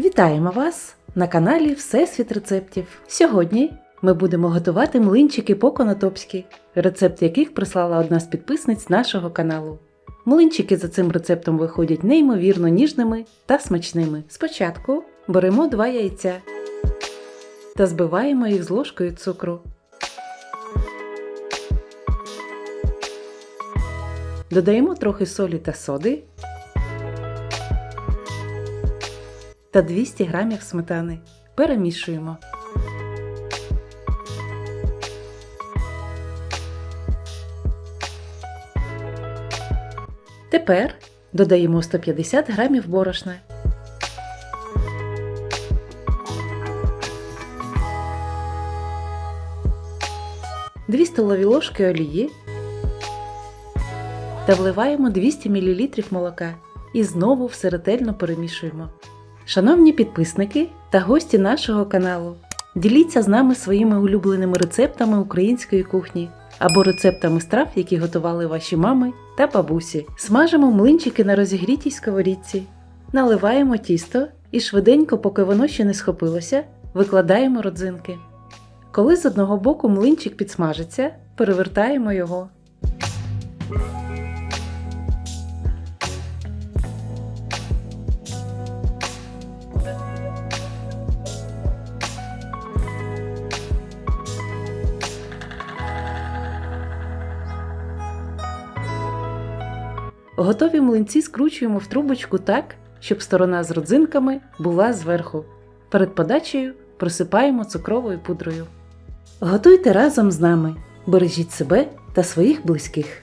Вітаємо вас на каналі Всесвіт рецептів. Сьогодні ми будемо готувати млинчики по-конотопськи, рецепт яких прислала одна з підписниць нашого каналу. Млинчики за цим рецептом виходять неймовірно ніжними та смачними. Спочатку беремо два яйця та збиваємо їх з ложкою цукру. Додаємо трохи солі та соди та 200 грамів сметани. Перемішуємо. Тепер додаємо 150 грамів борошна. Дві столові ложки олії та вливаємо 200 мл молока і знову все ретельно перемішуємо. Шановні підписники та гості нашого каналу, діліться з нами своїми улюбленими рецептами української кухні або рецептами страв, які готували ваші мами та бабусі. Смажимо млинчики на розігрітій сковорідці, наливаємо тісто і швиденько, поки воно ще не схопилося, викладаємо родзинки. Коли з одного боку млинчик підсмажиться, перевертаємо його. Готові млинці скручуємо в трубочку так, щоб сторона з родзинками була зверху. Перед подачею просипаємо цукровою пудрою. Готуйте разом з нами, бережіть себе та своїх близьких.